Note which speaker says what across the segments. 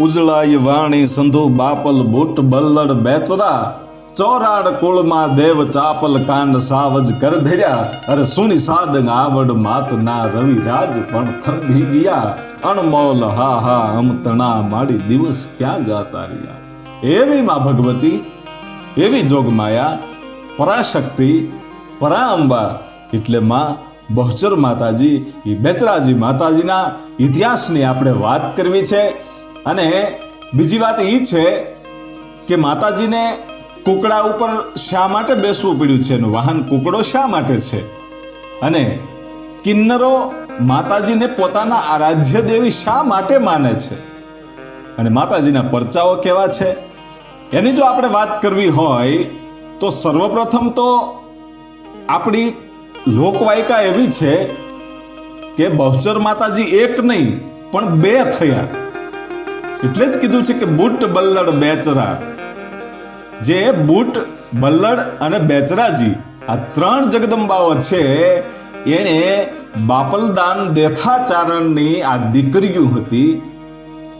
Speaker 1: ઉજળાય વાણી સંધુ બાપલ બુટ બલ્લડ બેચરા. ચોરાડ કુળમાં દેવ ચાપલ કાંડ સાવજ કર ધર્યા. અરે સુની સાદંગ આવડ માત ના રવિ રાજ પણ થંભી ગયા. અણમોલ હા હા અમતણા માડી દિવસ ક્યાં જાતા રહ્યા. એવી માં ભગવતી, એવી જોગમાયા પરાશક્તિ, પરાંબા. એટલે માં બહુચર માતાજી એ બેચરાજી માતાજીના ઇતિહાસની આપણે વાત કરવી છે. અને બીજી વાત એ છે કે માતાજીને કુકડા ઉપર શા માટે બેસવું પડ્યું છે? એનું વાહન કુકડો શા માટે છે? અને કિન્નરો માતાજીને પોતાના આરાધ્ય દેવી શા માટે માને છે? અને માતાજીના પરચાઓ કેવા છે? એની જો આપણે વાત કરવી હોય, તો સર્વપ્રથમ તો આપણી લોકવાયકા એવી છે કે બહુચર માતાજી એક નહીં, પણ બે થયા. એટલે જ કીધું છે કે બુટ, બલ્લડ, બેચરા. જે બુટ, બલ્લડ અને બેચરાજી આ ત્રણ જગદંબાઓ છે, એણે બાપલદાન દેથાચારણની આ દીકરીઓ હતી.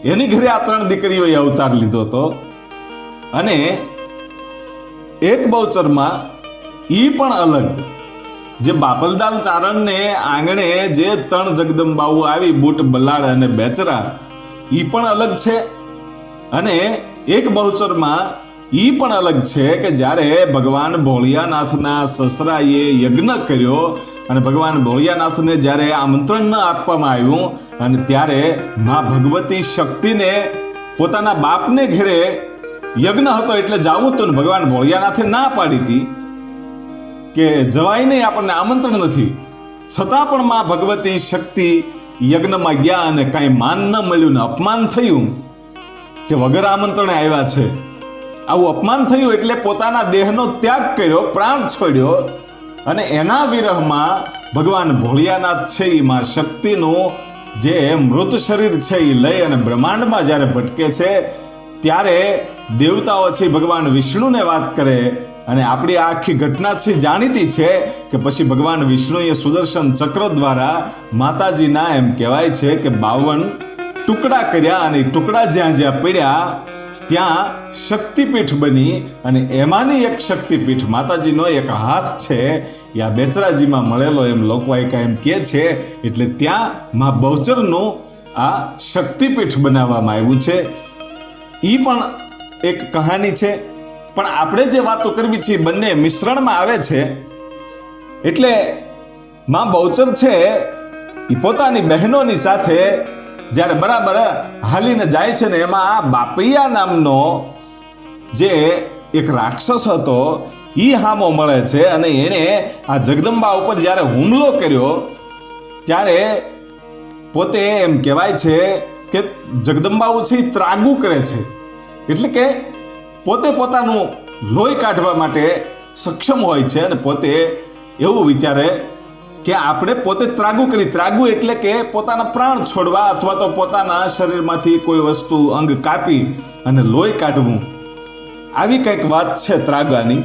Speaker 1: એની ઘરે આ ત્રણ દીકરીઓએ અવતાર લીધો હતો. અને એક બહુચરમાં એ પણ અલગ. જે બાપલદાન ચારણને આંગણે જે ત્રણ જગદંબાઓ આવી, બુટ બલાડ અને બેચરા ઈ પણ અલગ છે. અને એક બહુચરમાં એ પણ અલગ છે કે જ્યારે ભગવાન ભોળિયાનાથના સસરાએ યજ્ઞ કર્યો અને ભગવાન ભોળિયાનાથને જ્યારે આમંત્રણ ન આપવામાં આવ્યું અને ત્યારે મા ભગવતી શક્તિને પોતાના બાપને ઘરે યજ્ઞ હતો એટલે જાવું તો ને ભગવાન ભોળિયાનાથે ના પાડી હતી કે જવાય નહીં આપણને આમંત્રણ નથી. છતાં પણ મા ભગવતી શક્તિ યજ્ઞમાં ગયા અને કાંઈ માન ન મળ્યું ને અપમાન થયું કે વગર આમંત્રણે આવ્યા છે. આવું અપમાન થયું એટલે પોતાના દેહનો ત્યાગ કર્યો, પ્રાણ છોડ્યો અને એના વિરહમાં ભગવાન ભોળિયાનાથ છે એ માં શક્તિનું જે મૃત શરીર છે એ લઈ અને બ્રહ્માંડમાં જ્યારે ભટકે છે ત્યારે દેવતાઓ છે ભગવાન વિષ્ણુને વાત કરે અને આપણી આખી ઘટના છે જાણીતી છે કે પછી ભગવાન વિષ્ણુએ સુદર્શન ચક્ર દ્વારા માતાજીના એમ કહેવાય છે કે બાવન ટુકડા કર્યા અને ટુકડા જ્યાં જ્યાં પડ્યા, ત્યાં શક્તિપીઠ બની અને એમાંની એક શક્તિપીઠ માતાજીનો એક હાથ છે આ બેચરાજીમાં મળેલો એમ લોકવાયકા એમ કહે છે, એટલે ત્યાં મા બહુચરનું આ શક્તિપીઠ બનાવવામાં આવ્યું છે. એ પણ એક કહાની છે. પણ આપણે જે વાતો કરવી છે બંને મિશ્રણમાં આવે છે. એટલે માં બહુચર છે એ પોતાની બહેનોની સાથે જ્યારે બરાબર હાલીને જાય છે ને એમાં બાપૈયા નામનો જે એક રાક્ષસ હતો એ હામો મળે છે અને એણે આ જગદંબા ઉપર જ્યારે હુમલો કર્યો ત્યારે પોતે એમ કહેવાય છે કે જગદંબાઓ છે ત્રાગુ કરે છે. એટલે કે પોતે પોતાનું લોહી કાઢવા માટે સક્ષમ હોય છે અને પોતે એવું વિચારે કે આપણે પોતે ત્રાગુ કરી, ત્રાગુ એટલે કે પોતાના પ્રાણ છોડવા અથવા તો પોતાના શરીરમાંથી કોઈ વસ્તુ, અંગ કાપી અને લોહી કાઢવું. આવી કંઈક વાત છે ત્રાગાની.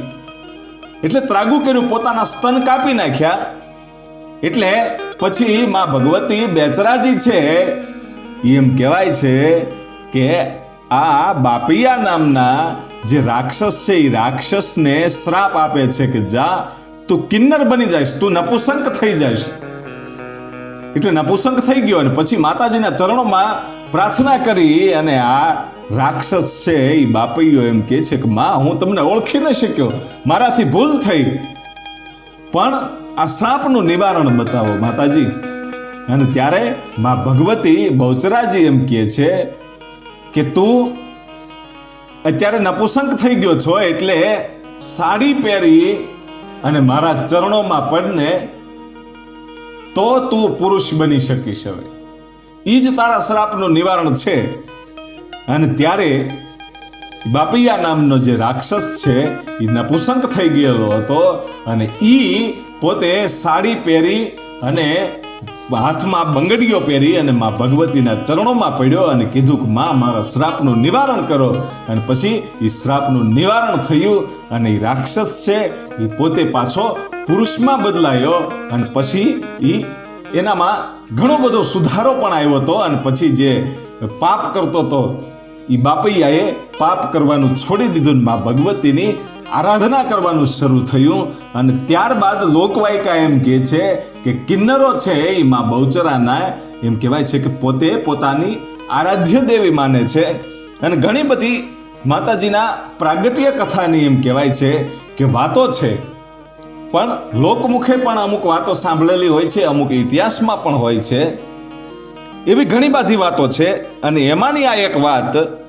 Speaker 1: એટલે ત્રાગુ કર્યું, પોતાના સ્તન કાપી નાખ્યા. એટલે પછી માં ભગવતી બેચરાજી છે, એમ કહેવાય છે કે આ બાપૈયા નામના જે રાક્ષસ છે, એ રાક્ષસને શ્રાપ આપે છે કે જા, તું કિન્નર બની જઈશ, તું નપુસંક થઈ જઈશ. એટલે નપુસંક થઈ ગયો અને પછી માતાજીના ચરણોમાં પ્રાર્થના કરી અને આ રાક્ષસ છે, એ બાપૈયો એમ કે છે કે, માં, હું તમને ઓળખી ન શક્યો. મારાથી ભૂલ થઈ. પણ આ શ્રાપનું નિવારણ બતાવો માતાજી. અને ત્યારે માં ભગવતી બહુચરાજી એમ કહે છે કે તું અત્યારે નપુસંક થઈ ગયો છો એટલે સાડી પહેરી અને મારા ચરણોમાં પડને તો તું પુરુષ બની શકીશ હવે. એ જ તારા શ્રાપનું નિવારણ છે. અને ત્યારે બાપૈયા નામનો જે રાક્ષસ છે એ નપુસંક થઈ ગયેલો હતો અને એ પોતે સાડી પહેરી અને હાથમાં બંગડીઓ પહેરી અને માં ભગવતીના ચરણોમાં પડ્યો અને કીધું કે, માં, મારા શ્રાપનું નિવારણ કરો. અને પછી એ શ્રાપનું નિવારણ થયું અને એ રાક્ષસ છે એ પોતે પાછો પુરુષમાં બદલાયો અને પછી એ એનામાં ઘણો બધો સુધારો પણ આવ્યો હતો અને પછી જે પાપ કરતો હતો એ બાપૈયાએ પાપ કરવાનું છોડી દીધું મા ભગવતીની આરાધના કરવાનું શરૂ થયું અને ત્યારબાદ લોકવાયકા એમ કહે છે કે કિન્નરો છે એ મા બહુચરાના એમ કહેવાય છે કે પોતે પોતાની આરાધ્ય દેવી માને છે. અને ઘણી બધી માતાજીના પ્રાગટ્ય કથાની એમ કહેવાય છે કે વાતો છે. પણ લોકમુખે પણ અમુક વાતો સાંભળેલી હોય છે, અમુક ઇતિહાસમાં પણ હોય છે. એવી ઘણી બધી વાતો છે અને એમાંની આ એક વાત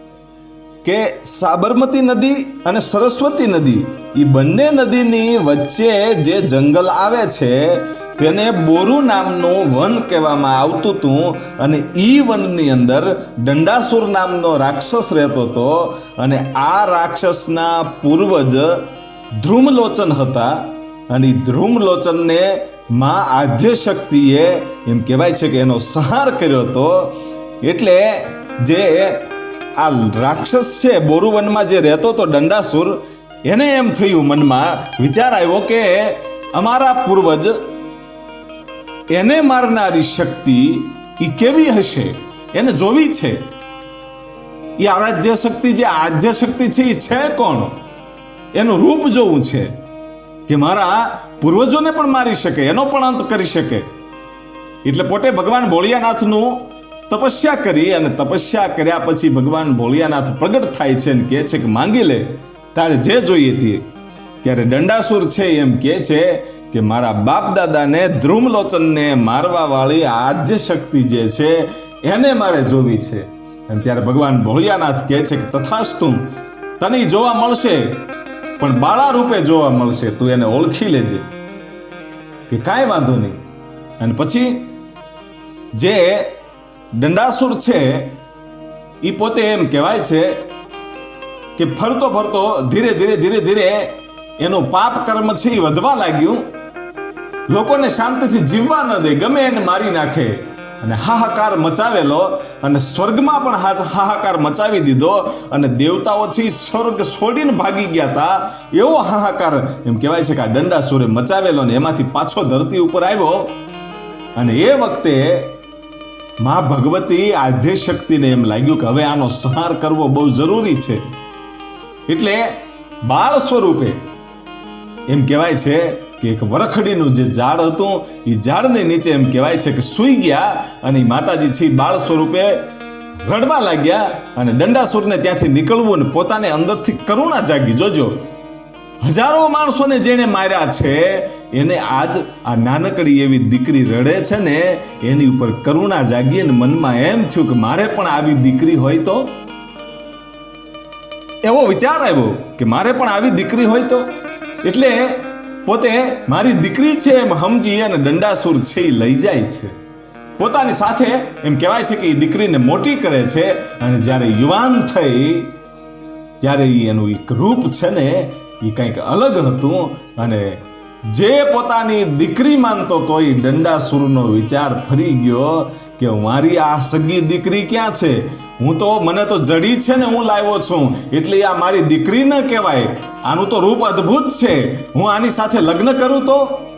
Speaker 1: કે સાબરમતી નદી અને સરસ્વતી નદી એ બંને નદીની વચ્ચે જે જંગલ આવે છે, તેને બોરુ નામનું વન કહેવામાં આવતું હતું અને ઈ વનની અંદર દંડાસુર નામનો રાક્ષસ રહેતો હતો અને આ રાક્ષસના પૂર્વજ ધ્રુમલોચન હતા અને ધ્રુમલોચનને માં આદ્ય શક્તિએ એમ કહેવાય છે કે એનો સંહાર કર્યો હતો. એટલે જે આ રાક્ષસ છે બોરુવનમાં જે રહેતો હતો દંડાસુર, એને એમ થયું મનમાં, વિચાર આવ્યો કે અમારા પૂર્વજ એને મારનારી શક્તિ એ કેવી હશે? એને જોવી છે. એ આરાધ્ય શક્તિ જે આદ્ય શક્તિ છે એ છે કોણ? એનું રૂપ જોવું છે કે મારા પૂર્વજોને પણ મારી શકે, એનો પણ અંત કરી શકે. એટલે પોતે ભગવાન ભોળિયાનાથનું તપસ્યા કરી અને તપસ્યા કર્યા પછી ભગવાન ભોળિયાનાથ પ્રગટ થાય છે અને કહે છે કે માંગી લે, તારે જે જોઈએ તે. ત્યારે દંડાસુર છે એમ કહે છે કે, મારા બાપ દાદાને ધ્રુમલોચનને મારવા વાળી આદ્ય શક્તિ જે છે, એને મારે જોવી છે. અને ત્યારે ભગવાન ભોળિયાનાથ કહે છે કે, તથાસ્તુ, તને જોવા મળશે, પણ બાળા રૂપે જોવા મળશે, તું એને ઓળખી લેજે. કે કાંઈ વાંધો નહીં. અને પછી જે દંડાસુર છે એ પોતે એમ કહેવાય છે કે ફરતો ફરતો ધીરે ધીરે ધીરે ધીરે એનું પાપ કર્મ છે એ વધવા લાગ્યું. લોકોને શાંતિથી જીવવા ન દે, ગમે એને મારી નાખે. અને હાહાકાર મચાવેલો અને સ્વર્ગમાં પણ હાહાકાર મચાવી દીધો અને દેવતાઓ છે સ્વર્ગ છોડીને ભાગી ગયા હતા એવો હાહાકાર એમ કહેવાય છે કે આ દંડાસુરે મચાવેલો ને એમાંથી પાછો ધરતી ઉપર આવ્યો. અને એ વખતે મા ભગવતી આધ્ય શક્તિને એમ લાગ્યું કે હવે આનો સંહાર કરવો બહુ જરૂરી છે. એટલે બાળ સ્વરૂપે એમ કહેવાય છે કે એક વરખડીનું જે ઝાડ હતું એ ઝાડને નીચે એમ કહેવાય છે કે સૂઈ ગયા અને માતાજી છે બાળ સ્વરૂપે રડવા લાગ્યા અને દંડાસુરને ત્યાંથી નીકળવું અને પોતાને અંદરથી કરુણા જાગી. જોજો હજારો માણસોને જેણે માર્યા છે, એને આજ આ નાનકડી એવી દીકરી રડે છે ને, એની ઉપર કરુણા જાગી અને મનમાં એમ થયું કે મારે પણ આવી દીકરી હોય તો? એવો વિચાર આવ્યો કે મારે પણ આવી દીકરી હોય તો? એટલે પોતે મારી દીકરી છે એમ સમજી અને દંડાસુર છે એ લઈ જાય છે. પોતાની સાથે એમ કહેવાય છે કે એ દીકરીને મોટી કરે છે અને જ્યારે યુવાન થઈ, ત્યારે એનું એક રૂપ છે ને એ કંઈક અલગ હતું અને જે પોતાની દીકરી માનતો તો એ દંડાસુરનો વિચાર ફરી ગયો કે મારી આ સગી દીકરી ક્યાં છે? હું તો, મને તો જડી છે ને હું લાવ્યો છું. એટલે આ મારી દીકરી ન કહેવાય. આનું તો રૂપ અદ્ભુત છે. હું આની સાથે લગ્ન કરું તો?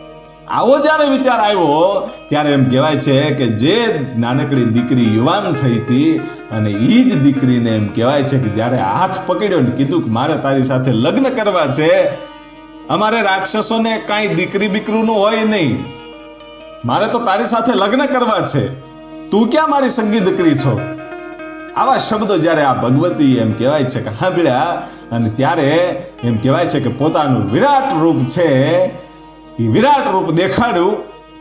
Speaker 1: આવો જ્યારે વિચાર આવ્યો, ત્યારે એમ કહેવાય છે કે જે નાનકડી દીકરી યુવાન થઈ હતી, અને એ જ દીકરીને એમ કહેવાય છે કે જ્યારે હાથ પકડ્યો ને કીધું કે મારે તારી સાથે લગ્ન કરવા છે, અમારે રાક્ષસોને કાંઈ દીકરી બીકરીનું હોય નહીં. મારે તો તારી સાથે લગ્ન કરવા છે. તું ક્યાં મારી સંગી દીકરી છો? આવા શબ્દો જ્યારે આ ભગવતી એમ કહેવાય છે કે સાંભળ્યા, અને ત્યારે એમ કહેવાય છે કે પોતાનું વિરાટ રૂપ છે એ વિરાટ રૂપ દેખાડ્યું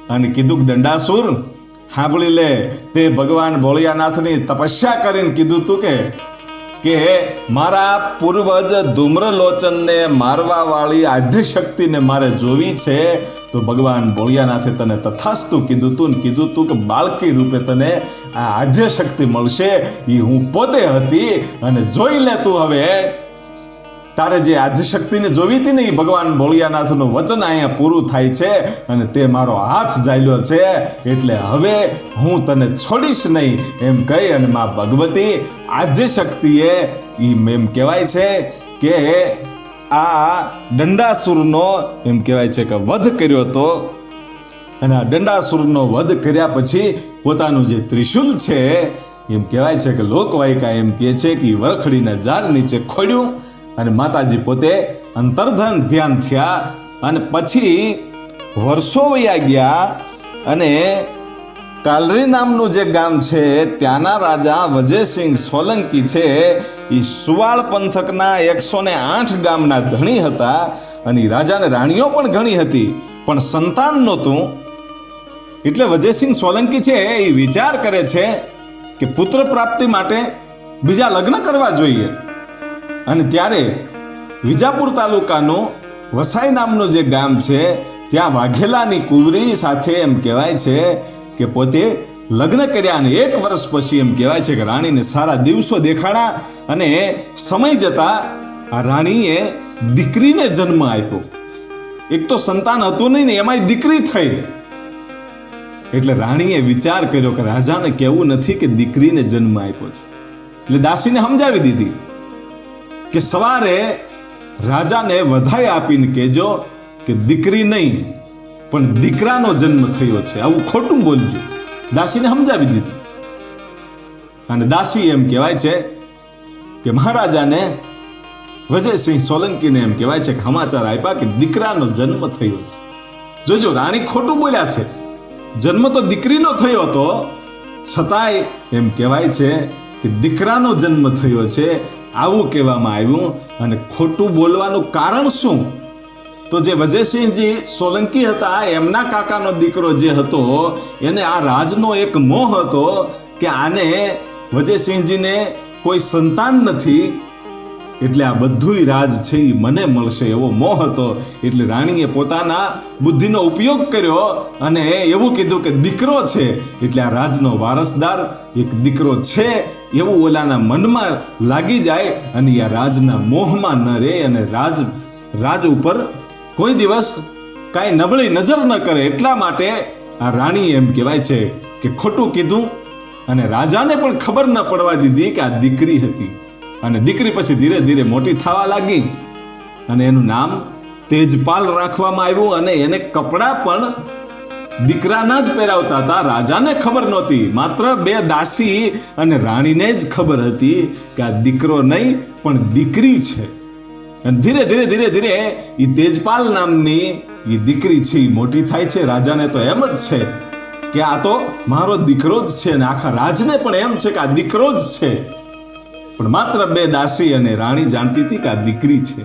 Speaker 1: અને કીધું કે દંડાસુર, સાંભળી લે, તે ભગવાન ભોળિયાનાથની તપસ્યા કરીને કીધું તું કે કે મારા પૂર્વજ ધૂમ્રલોચનને મારવા વાળી આદ્ય શક્તિને મારે જોવી છે, તો ભગવાન ભોળિયાનાથે તને તથાસ્તુ કીધું તું ને કીધું તું કે બાળકી રૂપે તને આ આદ્ય શક્તિ મળશે એ હું પોતે હતી અને જોઈ લે તું હવે. તારે જે આદ્યશક્તિને જોવી હતી ને એ ભગવાન ભોળિયાનાથનું વચન અહીંયા પૂરું થાય છે અને તે મારો હાથ ઝાલ્યો છે. એટલે હવે હું તને છોડીશ નહીં એમ કહી અને મા ભગવતી આદ્યશક્તિએ એ એમ કહેવાય છે કે આ દંડાસુરનો એમ કહેવાય છે કે વધ કર્યો હતો. અને આ દંડાસુરનો વધ કર્યા પછી પોતાનું જે ત્રિશુલ છે એમ કહેવાય છે કે લોકવાયકા એમ કહે છે કે વરખડીના ઝાડ નીચે ખોડ્યું અને માતાજી પોતે અંતર્ધન ધ્યાન થયા અને પછી વર્ષો વયા ગયા અને કાલરી નામનું જે ગામ છે, ત્યાંના રાજા વજયસિંહ સોલંકી છે, એ સુવાળ પંથકના એકસો ને આઠ ગામના ધણી હતા અને રાજાને રાણીઓ પણ ઘણી હતી, પણ સંતાન નહોતું. એટલે વજયસિંહ સોલંકી છે, એ વિચાર કરે છે કે પુત્ર પ્રાપ્તિ માટે બીજા લગ્ન કરવા જોઈએ. અને ત્યારે વિજાપુર તાલુકાનું વસાઈ નામનું જે ગામ છે, ત્યાં વાઘેલાની કુંવરી સાથે એમ કહેવાય છે કે પોતે લગ્ન કર્યા અને એક વર્ષ પછી એમ કહેવાય છે કે રાણીને સારા દિવસો દેખાણા અને સમય જતા આ રાણીએ દીકરીને જન્મ આપ્યો. એક તો સંતાન હતું નહીં ને એમાંય દીકરી થઈ. એટલે રાણીએ વિચાર કર્યો કે રાજાને કહેવું નથી કે દીકરીને જન્મ આપ્યો છે. એટલે દાસીને સમજાવી દીધી. કે સવારે રાજાને વધાઈ આપીને કહેજો કે દીકરી નહીં, પણ દીકરાનો જન્મ થયો છે. આવું ખોટું બોલજો. દાસીને સમજાવી દીધી. અને દાસી એમ કહેવાય છે કે મહારાજાને વજયસિંહ સોલંકીને એમ કહેવાય છે કે સમાચાર આપ્યા કે દીકરાનો જન્મ થયો છે. જોજો, રાણી ખોટું બોલ્યા છે. જન્મ તો દીકરીનો થયો હતો, છતાંય એમ કહેવાય છે કે દીકરાનો જન્મ થયો છે આવું કહેવામાં આવ્યું અને ખોટું બોલવાનું કારણ શું? તો જે વજયસિંહજી સોલંકી હતા, એમના કાકાનો દીકરો જે હતો, એને આ રાજનો એક મોહ હતો કે આને વજયસિંહજીને કોઈ સંતાન નથી એટલે આ બધુંય રાજ છે એ મને મળશે એવો મોહ હતો. એટલે રાણીએ પોતાના બુદ્ધિનો ઉપયોગ કર્યો અને એવું કીધું કે દીકરો છે. એટલે આ રાજનો વારસદાર એક દીકરો છે એવું ઓલાના મનમાં લાગી જાય અને આ રાજના મોહમાં ન રહે અને રાજ રાજ ઉપર કોઈ દિવસ કાંઈ નબળી નજર ન કરે. એટલા માટે આ રાણી એમ કહેવાય છે કે ખોટું કીધું અને રાજાને પણ ખબર ન પડવા દીધી કે આ દીકરી હતી. અને દીકરી પછી ધીરે ધીરે મોટી થવા લાગી. અને એનું નામ તેજપાલ રાખવામાં આવ્યું અને એને કપડાં પણ દીકરાના જ પહેરાવતા હતા. રાજાને ખબર નહોતી. માત્ર બે દાસી અને રાણીને જ ખબર હતી કે આ દીકરો નહીં, પણ દીકરી છે. અને ધીરે ધીરે ધીરે ધીરે એ તેજપાલ નામની એ દીકરી છે એ મોટી થાય છે. રાજાને તો એમ જ છે કે આ તો મારો દીકરો જ છે અને આખા રાજને પણ એમ છે કે આ દીકરો જ છે. પણ માત્ર બે દાસી અને રાણી જાણતી હતી કે આ દીકરી છે.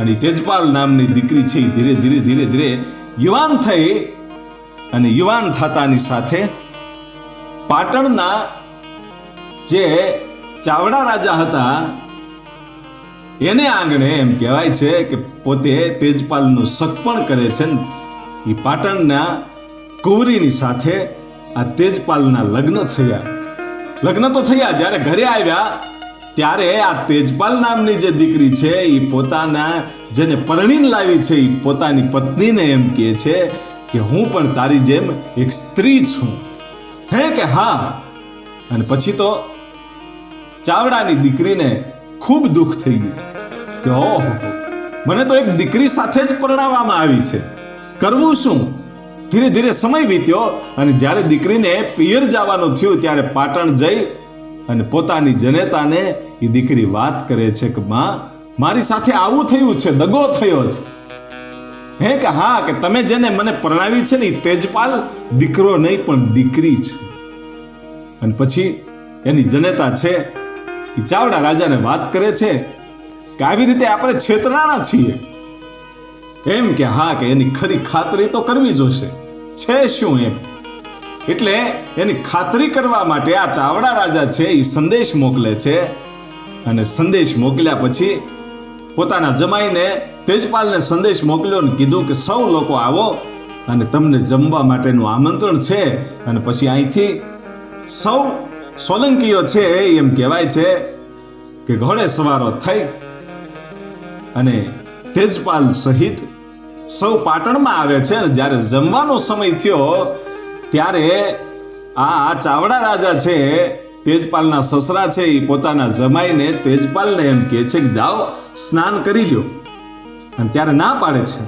Speaker 1: અને તેજપાલ નામની દીકરી છે એ ધીરે ધીરે ધીરે ધીરે યુવાન થઈ અને યુવાન થતાની સાથે પાટણના જે ચાવડા રાજા હતા, એને આંગણે એમ કહેવાય છે કે પોતે તેજપાલનું સગપણ કરે છે ને એ પાટણના કુંવરીની સાથે આ તેજપાલના લગ્ન થયા. લગ્ન તો થયા, જ્યારે ઘરે આવ્યા, ત્યારે આ તેજપાલ નામની જે દીકરી છે એ પોતાના જેને પરણીને લાવી છે એ પોતાની પત્નીને એમ કહે છે કે, હું પણ તારી જેમ એક સ્ત્રી છું. હે કે હા? અને પછી તો ચાવડાની દીકરીને ખૂબ દુઃખ થઈ ગયું કે, ઓહો, મને તો એક દીકરી સાથે જ પરણાવવામાં આવી છે. કરવું શું? ધીરે ધીરે સમય વીત્યો અને જ્યારે દીકરીને પિયર જવાનું થયું ત્યારે પાટણ જઈ અને પોતાની જનેતાને એ દીકરી વાત કરે છે કે, માં, મારી સાથે આવું થયું છે, દગો થયો છે. હે કે, હા, કે તમે જેને મને પરણાવી છે ને એ તેજપાલ દીકરો નહીં, પણ દીકરી છે. અને પછી એની જનેતા છે, એ ચાવડા રાજાને વાત કરે છે કે, આવી રીતે આપણે છેતરાણા છીએ. એમ કે હા કે એની ખરી ખાતરી તો કરવી જોશે. છે શું એમ? એટલે એની ખાતરી કરવા માટે આ ચાવડા રાજા છે એ સંદેશ મોકલે છે અને સંદેશ મોકલ્યા પછી પોતાના જમાઈને તેજપાલને સંદેશ મોકલ્યો અને કીધું કે સૌ લોકો આવો અને તમને જમવા માટેનું આમંત્રણ છે અને પછી અહીંથી સૌ સોલંકીઓ છે એમ કહેવાય છે કે ઘોડે સવારો થઈ અને તેજપાલ સહિત સૌ પાટણમાં આવે છે અને જ્યારે જમવાનો સમય થયો, ત્યારે આ ચાવડા રાજા છે, તેજપાલના સસરા છે, એ પોતાના જમાઈને તેજપાલને એમ કહે છે કે જાઓ સ્નાન કરી લ્યો. અને ત્યારે ના પાડે છે.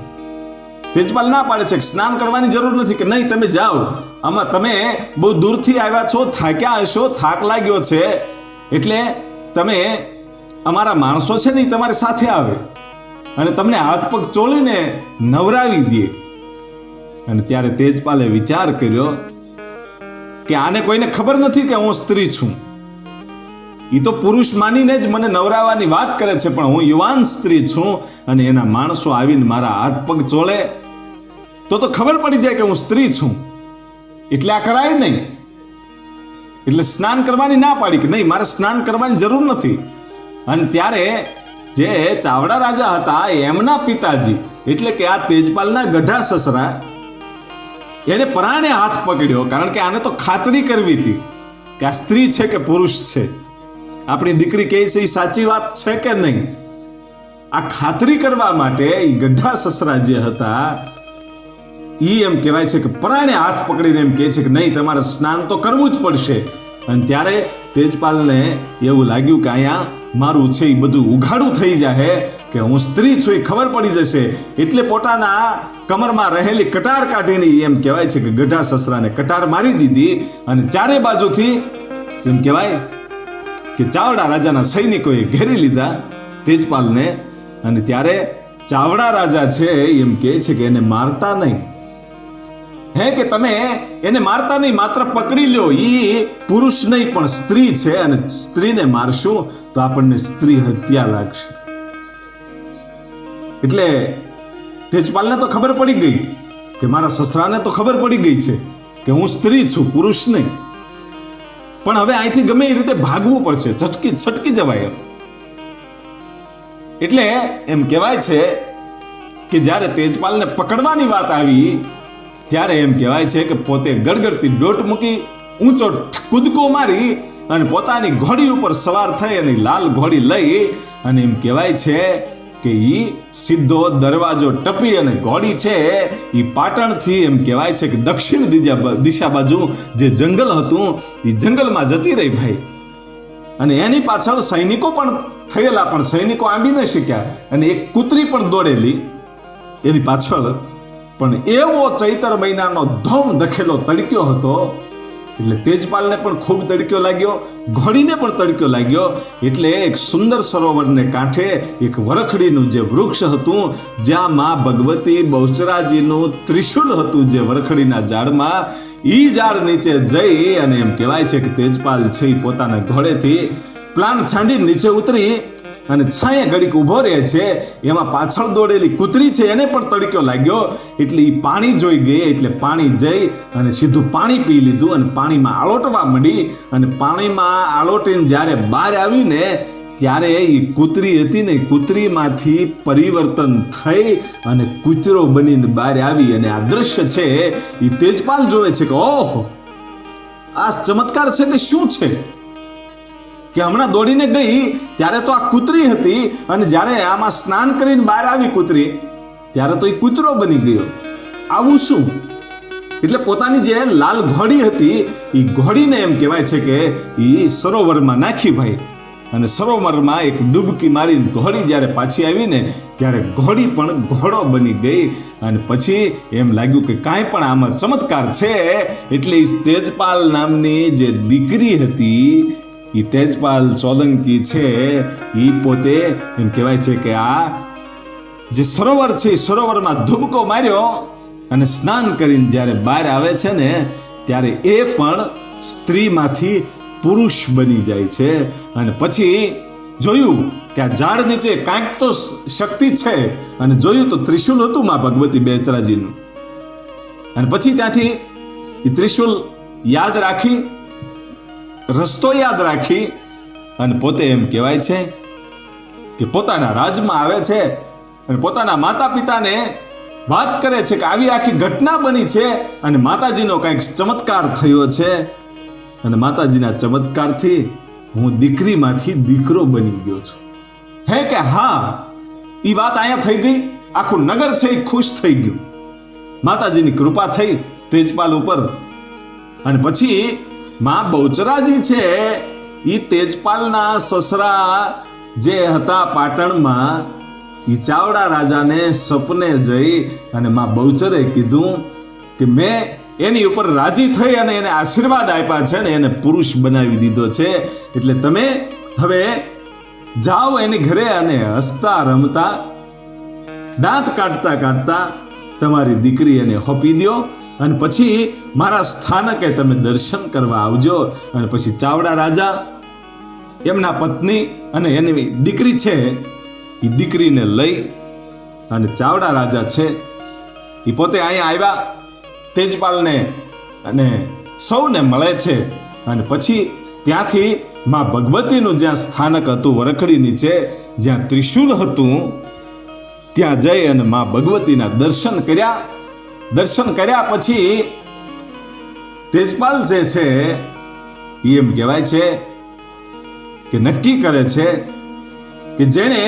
Speaker 1: તેજપાલ ના પાડે છે સ્નાન કરવાની જરૂર નથી કે નહીં, તમે જાઓ. આમાં તમે બહુ દૂરથી આવ્યા છો, થાક્યા હશો, થાક લાગ્યો છે. એટલે તમે અમારા માણસો છે ને એ તમારી સાથે આવે. અને તમને હાથ પગ ચોળીને નવરાવી દે. અને ત્યારે તેજપાલે વિચાર કર્યો કે આને કોઈને ખબર નથી કે હું સ્ત્રી છું. એ તો પુરુષ માનીને જ મને નવરાવાની વાત કરે છે, પણ હું યુવાન સ્ત્રી છું અને એના માણસો આવીને મારા હાથ પગ ચોળે. તો તો ખબર પડી જાય કે હું સ્ત્રી છું. એટલે આ કરાય નહીં. એટલે સ્નાન કરવાની ના પાડી કે નહીં, મારે સ્નાન કરવાની જરૂર નથી. અને ત્યારે જે ચાવડા રાજા હતા એમના પિતાજી. એટલે કે આ તેજપાલના ગઢા સસરા, એને પરાણે હાથ પકડ્યો, કારણ કે આને તો ખાતરી કરવી હતી કે આ સ્ત્રી છે કે પુરુષ છે. આપણી દીકરી કહે છે એ સાચી વાત છે કે નહીં? આ ખાતરી કરવા માટે એ ગઢા સસરા જે હતા એ એમ કહેવાય છે કે પરાણે હાથ પકડીને એમ કહે છે કે, નહીં, તમારે સ્નાન તો કરવું જ પડશે. અને ત્યારે તેજપાલને એવું લાગ્યું કે અહીંયા મારું છે એ બધું ઉઘાડું થઈ જાય કે હું સ્ત્રી છું એ ખબર પડી જશે. એટલે પોતાના કમરમાં રહેલી કટાર કાઢીને એમ કહેવાય છે કે ગઢા સસરાને કટાર મારી દીધી અને ચારે બાજુથી એમ કહેવાય કે ચાવડા રાજાના સૈનિકોએ ઘેરી લીધા તેજપાલને. અને ત્યારે ચાવડા રાજા છે એમ કહે છે કે એને મારતા નહીં. હે કે તમે એને મારતા નહીં, માત્ર પકડી લ્યો. એ પુરુષ નહીં, પણ સ્ત્રી છે અને સ્ત્રીને મારશું તો આપણને સ્ત્રી હત્યા લાગશે. એટલે તેજપાલને તો ખબર પડી ગઈ કે મારા સસરાને તો ખબર પડી ગઈ છે કે હું સ્ત્રી છું, પુરુષ નહીં. પણ હવે અહીંથી ગમે એ રીતે ભાગવું પડશે છટકી છટકી જવાય એટલે એમ કહેવાય છે કે જ્યારે તેજપાલને પકડવાની વાત આવી ત્યારે એમ કહેવાય છે કે પોતે ગડગડતી ડોટ મૂકી ઊંચો કૂદકો મારી અને પોતાની ઘોડી ઉપર સવાર થઈ અને લાલ ઘોડી લઈ અને એમ કહેવાય છે કે એ સીધો દરવાજો ટપી અને ઘોડી છે. એ પાટણથી એમ કહેવાય છે કે દક્ષિણ દિશા બાજુ જે જંગલ હતું એ જંગલમાં જતી રહી ભાઈ. અને એની પાછળ સૈનિકો પણ થયેલા, પણ સૈનિકો આંબી ન શક્યા અને એક કૂતરી પણ દોડેલી. એની પાછળ પણ એવો ચૈતર મહિનાનો ધમ દખેલો તડક્યો હતો, એટલે તેજપાલને પણ ખૂબ તડક્યો લાગ્યો, ઘોડીને પણ તડક્યો લાગ્યો, એટલે એક સુંદર સરોવરને કાંઠે એક વરખડીનું જે વૃક્ષ હતું, જ્યાં માં ભગવતી બહુચરાજીનું ત્રિશુલ હતું જે વરખડીના ઝાડમાં એ ઝાડ નીચે જઈ અને એમ કહેવાય છે કે તેજપાલ છે પોતાના ઘોડેથી પ્લાન છાંડી નીચે ઉતરી અને છાંયે ઘડીક ઊભો રહે છે. એમાં પાછળ દોડેલી કૂતરી છે, એને પણ તડક્યો લાગ્યો. એટલે એ પાણી જોઈ ગઈ, એટલે પાણી જઈ અને સીધું પાણી પી લીધું અને પાણીમાં આળોટવા માંડી. અને પાણીમાં આળોટીને જ્યારે બહાર આવીને ત્યારે એ કૂતરી હતી ને કૂતરીમાંથી પરિવર્તન થઈ અને કૂતરો બનીને બહાર આવી. અને આ દ્રશ્ય છે એ તેજપાલ જોવે છે કે, ઓહો! આ ચમત્કાર છે કે શું છે? કે હમણાં દોડીને ગઈ, ત્યારે તો આ કૂતરી હતી અને જ્યારે આમાં સ્નાન કરીને બહાર આવી કૂતરી, ત્યારે તો એ કૂતરો બની ગયો. આવું શું? એટલે પોતાની જે લાલ ઘોડી હતી એ ઘોડીને એમ કહેવાય છે કે એ સરોવરમાં નાખી ભાઈ. અને સરોવરમાં એક ડૂબકી મારી ઘોડી જ્યારે પાછી આવીને, ત્યારે ઘોડી પણ ઘોડો બની ગઈ. અને પછી એમ લાગ્યું કે કાંઈ પણ આમાં ચમત્કાર છે, એટલે તેજપાલ નામની જે દીકરી હતી એ તેજપાલ સોલંકી છે એ પોતે એમ કહેવાય છે કે આ જે સરોવર છે એ સરોવરમાં ધુબકો માર્યો અને સ્નાન કરીને જ્યારે બહાર આવે છે ને, ત્યારે એ પણ સ્ત્રીમાંથી પુરુષ બની જાય છે. અને પછી જોયું કે આ ઝાડ નીચે કાંઈક તો શક્તિ છે. અને જોયું તો ત્રિશુલ હતું માં ભગવતી બેચરાજીનું. અને પછી ત્યાંથી એ ત્રિશુલ યાદ રાખી રસ્તો યાદ રાખી અને પોતે એમ કહેવાય છે કે પોતાના રાજમાં આવે છે અને પોતાના માતા પિતાને વાત કરે છે કે આવી આખી ઘટના બની છે અને માતાજીનો કંઈક ચમત્કાર થયો છે. અને માતાજીના ચમત્કારથી હું દીકરીમાંથી દીકરો બની ગયો છું. હે કે હા એ વાત અહીંયા થઈ ગઈ. આખું નગર છે એ ખુશ થઈ ગયું. માતાજીની કૃપા થઈ તેજપાલ ઉપર. અને પછી માં બહુચરાજી છે એ તેજપાલના સસરા જે હતા પાટણમાં એ ચાવડા રાજાને સપને જઈ અને માં બહુચરે કીધું કે મેં એની ઉપર રાજી થઈ અને એને આશીર્વાદ આપ્યા છે ને એને પુરુષ બનાવી દીધો છે. એટલે તમે હવે જાઓ એની ઘરે અને હસતા રમતા, દાંત કાઢતા કાઢતા તમારી દીકરી એને હોપી દો અને પછી મારા સ્થાનકે તમે દર્શન કરવા આવજો. અને પછી ચાવડા રાજા, એમના પત્ની અને એની દીકરી છે, એ દીકરીને લઈ અને ચાવડા રાજા છે, એ પોતે અહીંયા આવ્યા, તેજપાલને અને સૌને મળે છે. અને પછી ત્યાંથી માં ભગવતીનું જ્યાં સ્થાનક હતું વરખડી નીચે, જ્યાં ત્રિશુલ હતું, ત્યાં જઈ અને માં ભગવતીના દર્શન કર્યા. દર્શન કર્યા પછી તેજપાલ જે છે એ એમ કહેવાય છે કે નક્કી કરે છે કે જેણે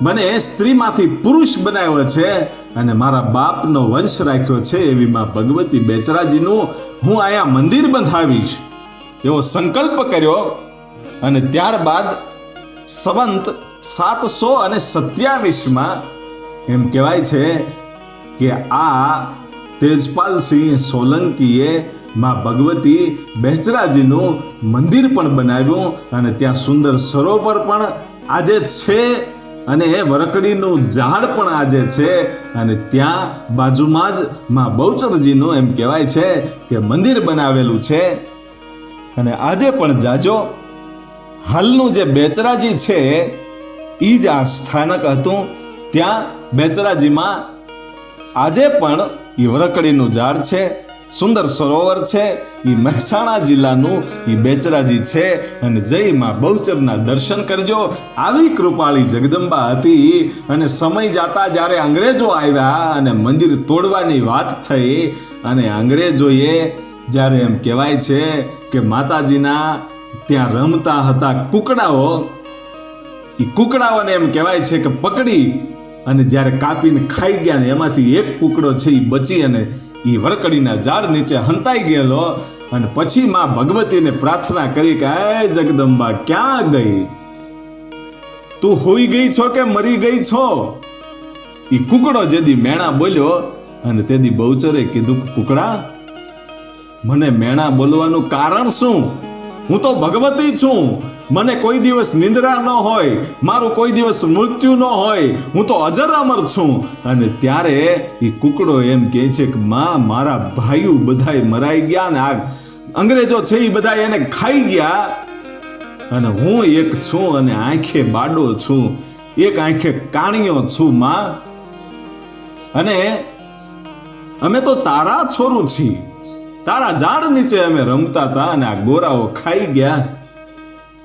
Speaker 1: મને સ્ત્રીમાંથી પુરુષ બનાવ્યો છે અને મારા બાપનો વંશ રાખ્યો છે એવી માં ભગવતી બેચરાજીનું હું અહીંયા મંદિર બંધાવીશ એવો સંકલ્પ કર્યો અને ત્યારબાદ સંવંત સાતસો અને સત્યાવીસમાં એમ કહેવાય છે કે આ તેજપાલસિંહ સોલંકીએ માં ભગવતી બહેચરાજીનું મંદિર પણ બનાવ્યું અને ત્યાં સુંદર સરોવર પણ આજે છે અને વરકડીનું ઝાડ પણ આજે છે અને ત્યાં બાજુમાં જ માં બહુચરજીનું એમ કહેવાય છે કે મંદિર બનાવેલું છે. અને આજે પણ જાજો, હાલનું જે બેચરાજી છે એ જ આ સ્થાનક હતું. ત્યાં બેચરાજીમાં આજે પણ એ વરકડીનું ઝાડ છે, સુંદર સરોવર છે એ મહેસાણા જિલ્લાનું એ બેચરાજી છે અને જય માં બહુચરના દર્શન કરજો. આવી કૃપાળી જગદંબા હતી અને સમય જાતા જ્યારે અંગ્રેજો આવ્યા અને મંદિર તોડવાની વાત થઈ અને અંગ્રેજોએ જ્યારે એમ કહેવાય છે કે માતાજીના ત્યાં રમતા હતા કુકડાઓ એ કુકડાઓને એમ કહેવાય છે કે પકડી અને જ્યારે કાપીને ખાઈ ગયા ને એમાંથી એક કુકડો છે એ બચી અને એ વરકડીના ઝાડ નીચે હંતાઈ ગયેલો. અને પછી માં ભગવતીને પ્રાર્થના કરી કે હે જગદંબા, ક્યાં ગઈ? તું હોઈ ગઈ છો કે મરી ગઈ છો? એ કુકડો જેદી મેણા બોલ્યો અને તેદી બહુચરે કીધું કુકડા, મને મેણા બોલવાનું કારણ શું? હું તો ભગવતી છું. મને કોઈ દિવસ નિંદ્રા ન હોય, મારું કોઈ દિવસ મૃત્યુ ન હોય, હું તો અજર અમર છું. અને ત્યારે એ કુકડો એમ કહે છે કે, માં, મારા ભાઈઓ બધાએ મરાઈ ગયા ને આ અંગ્રેજો છે એ બધા એને ખાઈ ગયા. અને હું એક છું અને આંખે બાડો છું. એક આંખે કાણિયો છું, માં. અને અમે તો તારા છોરું છીએ. તારા ઝાડ નીચે અમે રમતા હતા અને આ ગોરાઓ ખાઈ ગયા.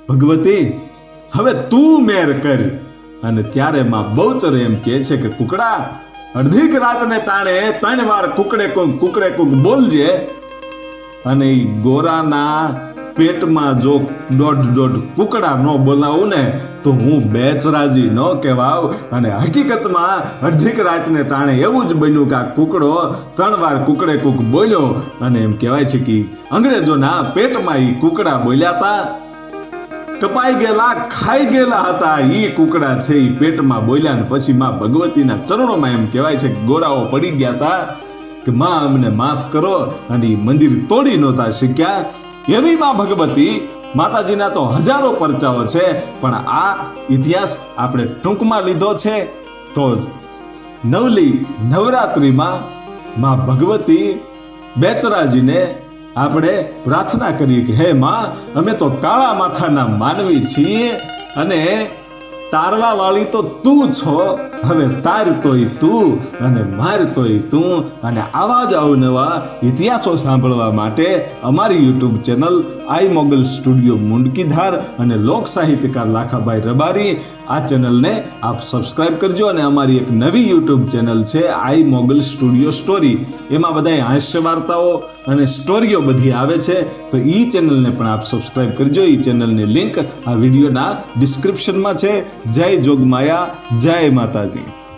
Speaker 1: ભગવતી, હવે તું મેર કર. અને ત્યારે માં બહુચર એમ કહે છે કે, કુકડા, અડધીક રાતને ટાણે ત્રણ વાર કુકડે કોક, કુકડે કુક બોલજે. અને એ ગોરાના પેટમાં જો દોઢ દોઢ કુકડા ન બોલાવું ને, તો હું બેચરાજી ન કહેવાવ. અને હકીકતમાં અડધીક રાતને ટાણે એવું જ બન્યું કે આ કુકડો ત્રણ વાર કુકડે કુક બોલ્યો. અને એમ કહેવાય છે કે, અંગ્રેજોના પેટમાં એ કુકડા બોલ્યા હતા કપાઈ ગયેલા, ખાઈ ગયેલા હતા. એ કુકડા છે એ પેટમાં બોલ્યા ને પછી માં ભગવતીના ચરણોમાં એમ કહેવાય છે કે ગોરાઓ પડી ગયા હતા કે માં અમને માફ કરો. અને એ મંદિર તોડી નહોતા શીખ્યા એવી માં ભગવતી માતાજીના તો હજારો પરચાઓ છે, પણ આ ઇતિહાસ આપણે ટૂંકમાં લીધો છે. તો નવલી નવરાત્રિમાં માં ભગવતી બેચરાજીને આપણે પ્રાર્થના કરીએ કે હે માં અમે તો કાળા માથાના માનવી છીએ અને તારવા વાળી તો તું છો હવે તાર તોય તું, અને માર તોય તું, અને આવા જ અવનવા ઇતિહાસો સાંભળવા માટે અમારી YouTube channel Aai Mogal studio Mundkidhar અને લોક સાહિત્યકાર લાખાભાઈ રબારી. આ ચેનલને આપ સબસ્ક્રાઇબ કરજો અને અમારી એક નવી યુટ્યુબ ચેનલ છે આઈ મોગલ સ્ટુડિયો સ્ટોરી. એમાં બધાય હાસ્ય વાર્તાઓ અને સ્ટોરીઓ બધી આવે છે. તો એ ચેનલને પણ આપ સબસ્ક્રાઇબ કરજો. એ ચેનલની લિંક આ વિડીયોના ડિસ્ક્રિપ્શનમાં છે. જય જોગમાયા જય માતાજી.